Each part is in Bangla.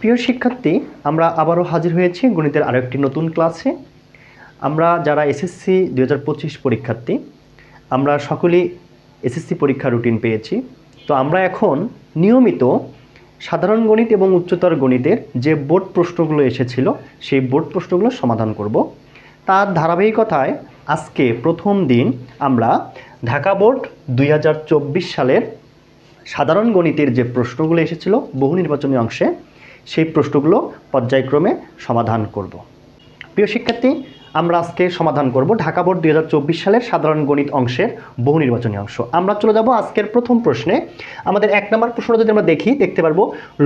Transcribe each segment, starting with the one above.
প্রিয় শিক্ষার্থী, আমরা আবারও হাজির হয়েছি গণিতের আরও একটি নতুন ক্লাসে। আমরা যারা এসএসসি দু হাজার পঁচিশ পরীক্ষার্থী, আমরা সকলেই এসএসসি পরীক্ষা রুটিন পেয়েছি। তো আমরা এখন নিয়মিত সাধারণ গণিত এবং উচ্চতর গণিতের যে বোর্ড প্রশ্নগুলো এসেছিল, সেই বোর্ড প্রশ্নগুলো সমাধান করব। তার ধারাবাহিকতায় আজকে প্রথম দিন আমরা ঢাকা বোর্ড দুই হাজার চব্বিশ সালের সাধারণ গণিতের যে প্রশ্নগুলো এসেছিল, বহু নির্বাচনী অংশে সেই প্রশ্নগুলো পর্যায়ক্রমে সমাধান করব। প্রিয় শিক্ষার্থী, আমরা আজকে সমাধান করব ঢাকা বোর্ড দুই হাজার চব্বিশ সালের সাধারণ গণিত অংশের বহু নির্বাচনী অংশ। আমরা চলে যাব আজকের প্রথম প্রশ্নে। আমাদের এক নম্বর প্রশ্নটা যদি আমরা দেখি, দেখতে পারব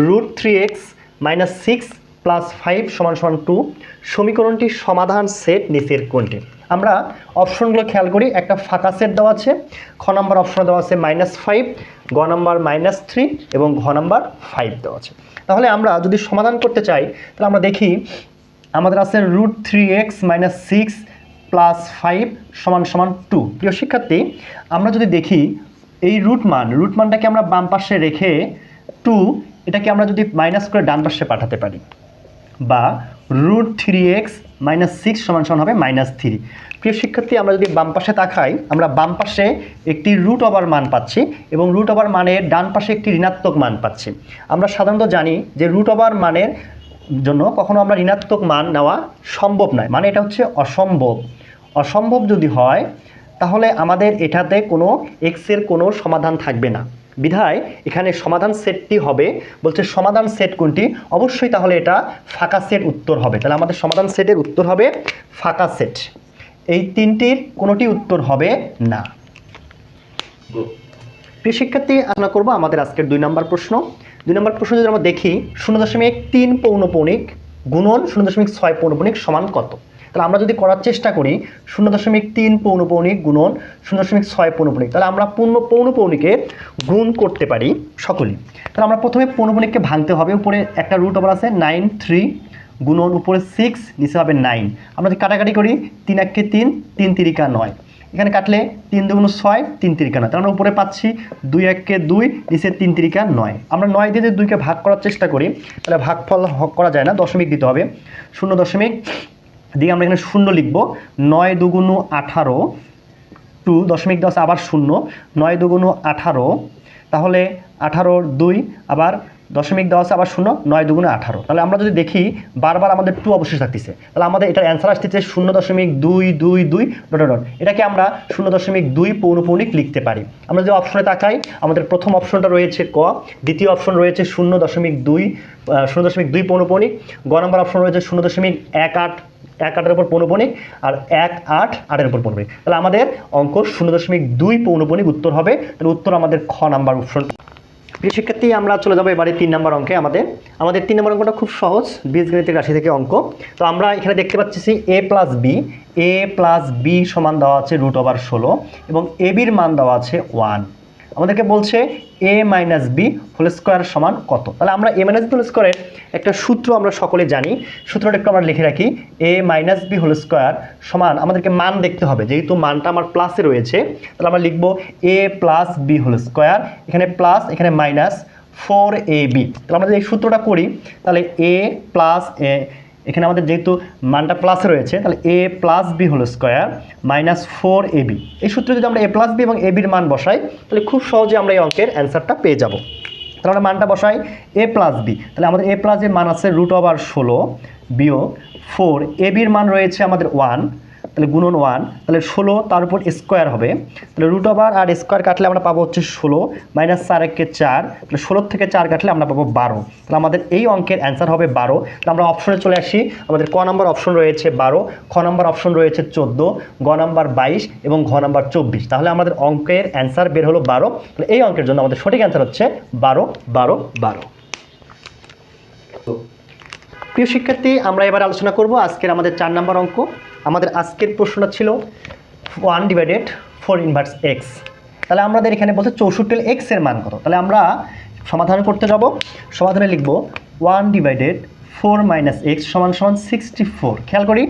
root three x minus six plus five সমান সমান টু সমীকরণটির সমাধান সেট নিচের কোনটি? আমরা অপশনগুলো খেয়াল করি, একটা ফাঁকা সেট দেওয়া আছে, খ নাম্বার অপশনে দেওয়া আছে মাইনাস ফাইভ গ নাম্বার মাইনাস থ্রি এবং ঘ নাম্বার ফাইভ দেওয়া আছে। তাহলে আমরা যদি সমাধান করতে চাই, তাহলে আমরা দেখি আমাদের আছে root three x minus six plus five সমান সমান টু প্রিয় শিক্ষার্থী, আমরা যদি দেখি এই রুট মান রুট মানটাকে আমরা বাম পাশে রেখে টু এটাকে আমরা যদি মাইনাস করে ডান পাশে পাঠাতে পারি। বা root three x minus six সমান সমান হবে মাইনাস থ্রি প্রিয় শিক্ষার্থী, আমরা যদি বাম পাশে তাকাই, আমরা বাম পাশে একটি রুট ওভার মান পাচ্ছি এবং রুট ওভার মানের ডান পাশে একটি ঋণাত্মক মান পাচ্ছি। আমরা সাধারণত জানি যে রুট ওভার মানের জন্য কখনো আমরা ঋণাত্মক মান নেওয়া সম্ভব নয়। মানে এটা হচ্ছে অসম্ভব। অসম্ভব যদি হয়, তাহলে আমাদের এটাতে কোনো এক্সের কোনো সমাধান থাকবে না। বিধায় এখানে সমাধান সেটটি হবে। বলছে সমাধান সেট কোনটি? অবশ্যই তাহলে এটা ফাঁকা সেট উত্তর হবে। তাহলে আমাদের সমাধান সেটের উত্তর হবে ফাঁকা সেট এই তিনটির কোনোটি উত্তর হবে না। প্রিয় শিক্ষার্থী আলোচনা করব আমাদের আজকের দুই নম্বর প্রশ্ন। দুই নম্বর প্রশ্ন যদি আমরা দেখি, শূন্য দশমিক তিন পৌনপৌনিক গুণন শূন্য দশমিক ছয় পৌনপৌনিক সমান কত? তাহলে আমরা যদি করার চেষ্টা করি, শূন্য দশমিক তিন পৌনপৌনিক গুণন শূন্য দশমিক ছয় পৌনপৌনিক তাহলে আমরা পূর্ণ পৌনপৌনিকের গুণ করতে পারি সকলেই। তাহলে আমরা প্রথমে পৌনপৌনিককে ভাঙতে হবে, উপরে একটা রুট ওভার আছে নাইন থ্রি গুণন উপরে সিক্স নিচে হবে নাইন আমরা যদি কাটাকাটি করি, তিন এককে তিন তিন তিরিকা নয়। এখানে কাটলে তিন দুগুণ ছয়, তিন তিরিকা নয়। আমরা উপরে পাচ্ছি, দুই এককে দুই, নিচে তিন তিরিকা নয়। আমরা নয় দিয়ে যদি দুইকে ভাগ করার চেষ্টা করি, তাহলে ভাগফল করা যায় না, দশমিক দিতে হবে। শূন্য দশমিক দিয়ে আমরা এখানে শূন্য লিখব। নয় দুগুণ আঠারো, টু দশমিক দশ আবার শূন্য, নয় দুগুণ আঠারো, তাহলে আঠারোর দুই আবার দশমিক দশ আবার শূন্য, নয় দুগুণে আঠারো। তাহলে আমরা যদি দেখি বারবার আমাদের টু অবশ্যই থাকতেছে, তাহলে আমাদের এটার অ্যান্সার আসতেছে শূন্য দশমিক দুই দুই দুই ডট ডট এটাকে আমরা শূন্য দশমিক দুই পৌনপৌনিক লিখতে পারি। আমরা যদি অপশনে তাকাই, আমাদের প্রথম অপশনটা রয়েছে ক, দ্বিতীয় অপশন রয়েছে শূন্য দশমিক দুই শূন্য দশমিক দুই পৌনপৌনিক, গ নম্বর অপশন রয়েছে শূন্য দশমিক এক আট এক আটের উপর পৌনপণিক আর এক আট আটের উপর পৌনপণিক তাহলে আমাদের অঙ্ক শূন্য দশমিক দুই পৌনপণিক উত্তর হবে। তাহলে উত্তর আমাদের খ নাম্বার অপশন প্রিয় শিক্ষার্থী, আমরা চলে যাব এবারে তিন নম্বর অঙ্কে আমাদের। আমাদের তিন নম্বর অঙ্কটা খুব সহজ বীজগণিতের রাশি থেকে অঙ্ক। তো আমরা এখানে দেখতে পাচ্ছি a plus b a plus b সমান দেওয়া আছে রুট ওভার ষোলো এবং এ বির মান দেওয়া আছে ওয়ান আমাদেরকে বলছে a minus b whole square সমান কত? তাহলে আমরা এ মাইনাস বি হোল স্কোয়ারের একটা সূত্র আমরা সকলে জানি। সূত্রটা একটু আমরা লিখে রাখি। A minus b whole square সমান, আমাদেরকে মান দেখতে হবে। যেহেতু মানটা আমার প্লাসে রয়েছে, তাহলে আমরা লিখব a plus b whole square এখানে প্লাস এখানে মাইনাস ফোর এ বি তাহলে আমরা যদি এই সূত্রটা করি, তাহলে এ প্লাস এ এখানে আমাদের যেহেতু মানটা প্লাস রয়েছে, তাহলে এ প্লাস বি হলো square minus four a b এই সূত্রে যদি আমরা এ প্লাস বি এবং এ বির মান বসাই, তাহলে খুব সহজে আমরা এই অঙ্কের অ্যান্সারটা পেয়ে যাব। তাহলে আমরা মানটা বসাই এ প্লাস বি তাহলে আমাদের এ প্লাস এর মান আছে রুট ওভার ষোলো বিয়োগ ফোর এ বির মান রয়েছে আমাদের ওয়ান তাহলে গুণন ওয়ান, তাহলে ষোলো তার উপর স্কোয়ার হবে। তাহলে রুট ওভার আর স্কোয়ার কাটলে আমরা পাবো হচ্ছে ষোলো, মাইনাস চার একে চার, তাহলে ষোলোর থেকে চার কাটলে আমরা পাবো বারো। তাহলে আমাদের এই অঙ্কের অ্যান্সার হবে বারো। তাহলে আমরা অপশনে চলে আসি। আমাদের ক নাম্বার অপশন রয়েছে বারো, খ নাম্বার অপশন রয়েছে চোদ্দ, গ নাম্বার বাইশ এবং ঘ নাম্বার চব্বিশ। তাহলে আমাদের অঙ্কের অ্যান্সার বের হলো বারো। তাহলে এই অঙ্কের জন্য আমাদের সঠিক অ্যান্সার হচ্ছে বারো বারো বারো। প্রিয় শিক্ষার্থী, আমরা এবার আলোচনা করব আজকের আমাদের চার নাম্বার অঙ্ক। আমাদের আজকের প্রশ্নটা ছিল one divided four inverse x তাহলে আমাদের এখানে বলছে চৌষট্টি এক্সের মান কত? তাহলে আমরা সমাধান করতে যাব। সমাধানে লিখব one divided four minus x সমান সমান সিক্সটি ফোর। খেয়াল করি,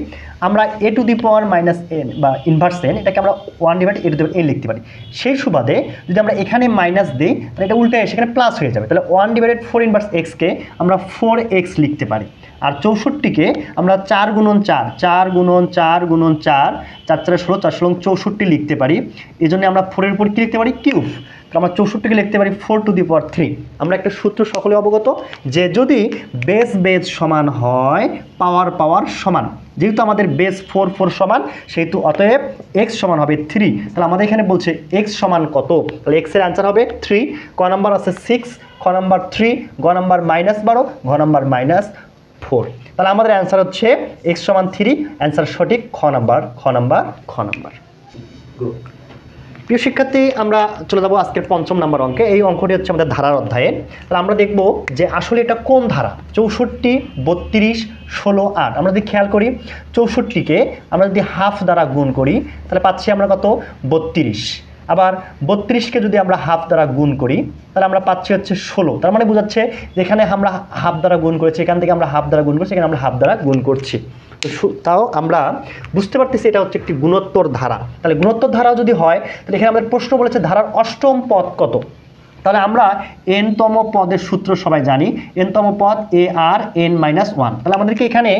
আমরা a to the power minus n বা ইনভার্স এন এটাকে আমরা one divide a to the n লিখতে পারি। সেই সুবাদে যদি আমরা এখানে মাইনাস দিই, তাহলে এটা উল্টে সেখানে প্লাস হয়ে যাবে। তাহলে ওয়ান ডিভাইডেড ফোর ইনভার্স এক্সকে আমরা ফোর এক্স লিখতে পারি। আর চৌষট্টিকে আমরা চার গুণন চার চার গুণন চার গুণন চার চার চার ষোলো চার ষোলো চৌষট্টি লিখতে পারি। এই জন্য আমরা ফোরের উপর কী লিখতে পারি? কিউব আমরা চৌষট্টিকে লিখতে পারি four to the power three আমরা একটা সূত্র সকলে অবগত যে যদি বেস বেস সমান হয় পাওয়ার পাওয়ার সমান। যেহেতু আমাদের বেস ফোর ফোর সমান, সেহেতু অতএব এক্স সমান হবে থ্রি তাহলে আমাদের এখানে বলছে এক্স সমান কত? তাহলে এক্সের অ্যান্সার হবে থ্রি ক নাম্বার আছে সিক্স খ নাম্বার থ্রি গ নাম্বার মাইনাস বারো ঘ নাম্বার মাইনাস ফোর তাহলে আমাদের অ্যান্সার হচ্ছে এক্স সমান থ্রি অ্যান্সার সঠিক, খ নাম্বার খ নাম্বার খ নাম্বার প্রিয় শিক্ষার্থী, আমরা চলে যাব আজকের পঞ্চম নম্বর অঙ্কে। এই অঙ্কটি হচ্ছে আমাদের ধারার অধ্যায়ে। তাহলে আমরা দেখব যে আসলে এটা কোন ধারা? চৌষট্টি, বত্রিশ, ষোলো, আট। আমরা যদি খেয়াল করি, চৌষট্টিকে আমরা যদি হাফ দ্বারা গুণ করি, তাহলে পাচ্ছি আমরা কত? বত্রিশ। আবার বত্রিশকে যদি আমরা হাফ দ্বারা গুণ করি, তাহলে আমরা পাচ্ছি হচ্ছে ষোলো। তার মানে বোঝাচ্ছে যেখানে আমরা হাফ দ্বারা গুণ করেছি, এখান থেকে আমরা হাফ দ্বারা গুণ করছি, এখানে আমরা হাফ দ্বারা গুণ করছি। তাও আমরা বুঝতে পারতেছি এটা হচ্ছে একটি গুণোত্তর ধারা। তাহলে গুণোত্তর ধারা যদি হয়, তাহলে এখানে আমাদের প্রশ্ন বলেছে ধারার অষ্টম পদ কত? তাহলে আমরা এনতম পদের সূত্র সবাই জানি এনতম পদ a r n minus one তাহলে আমাদেরকে এখানে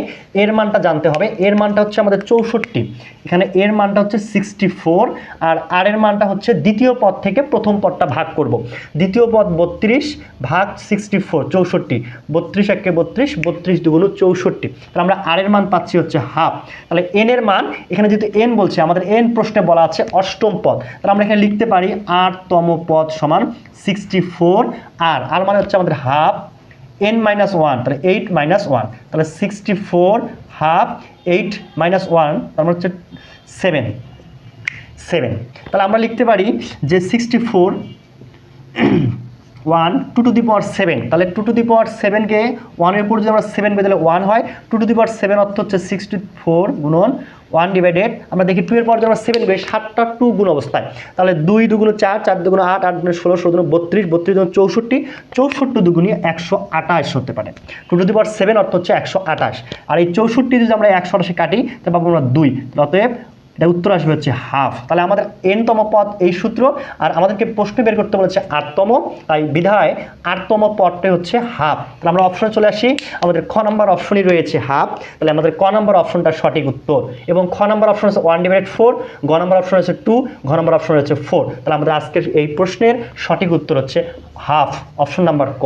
এর মানটা জানতে হবে। এর মানটা হচ্ছে আমাদের চৌষট্টি। এখানে এর মানটা হচ্ছে সিক্সটি ফোর আর আর এর মানটা হচ্ছে দ্বিতীয় পদ থেকে প্রথম পদটা ভাগ করব। দ্বিতীয় পদ বত্রিশ ভাগ সিক্সটি ফোর চৌষট্টি। বত্রিশ একে বত্রিশ বত্রিশ দুগুণ চৌষট্টি। তাহলে আমরা আর এর মান পাচ্ছি হচ্ছে হাফ তাহলে এন এর মান, এখানে যেহেতু এন বলছে, আমাদের এন প্রশ্নে বলা আছে অষ্টম পদ। তাহলে আমরা এখানে লিখতে পারি আটতম পদ সমান সিক্সটি ফোর আর আর মানে হচ্ছে আমাদের হাফ এন মাইনাস ওয়ান তাহলে এইট মাইনাস ওয়ান তাহলে sixty four half eight minus one তার মানে হচ্ছে সেভেন সেভেন তাহলে আমরা লিখতে পারি যে sixty four one two to the power seven তাহলে টু টু দি পাওয়ার সেভেনকে ওয়ানের উপর যদি আমরা সেভেন বেদলে ওয়ান হয় two to the power seven অর্থ হচ্ছে সিক্সটি ফোর গুণন ওয়ান ডিভাইডেড আমরা দেখি টু এর পর যদি আমরা সেভেন করি, সাতটা টু গুণ অবস্থায়। তাহলে দুই দুগুণ চার চার দুগুণ আট আট দুগুণ ষোলো ষোলো দুগুণ বত্রিশ বত্রিশ দুগুণ চৌষট্টি চৌষট্টি দুগুণই একশো আঠাশ হতে পারে। Two to the power seven অর্থ হচ্ছে একশো আঠাশ। আর এই চৌষট্টি যদি আমরা একশো আঠাশে কাটি, তাহলে পাবো আমরা দুই। তাহলে অতএব এটা উত্তর আসবে হচ্ছে হাফ তাহলে আমাদের এনতম পদ এই সূত্র, আর আমাদেরকে প্রশ্ন বের করতে বলেছে আটতম, তাই বিধায় আটতম পদটাই হচ্ছে হাফ তাহলে আমরা অপশনে চলে আসি, আমাদের খ নম্বর অপশনই রয়েছে হাফ তাহলে আমাদের ক নম্বর অপশনটা সঠিক উত্তর, এবং খ নম্বর অপশন হচ্ছে ওয়ান ডিভাইড ফোর গ নম্বর অপশন হচ্ছে টু ঘ নম্বর অপশন হচ্ছে ফোর তাহলে আমাদের আজকের এই প্রশ্নের সঠিক উত্তর হচ্ছে হাফ অপশন নাম্বার ক।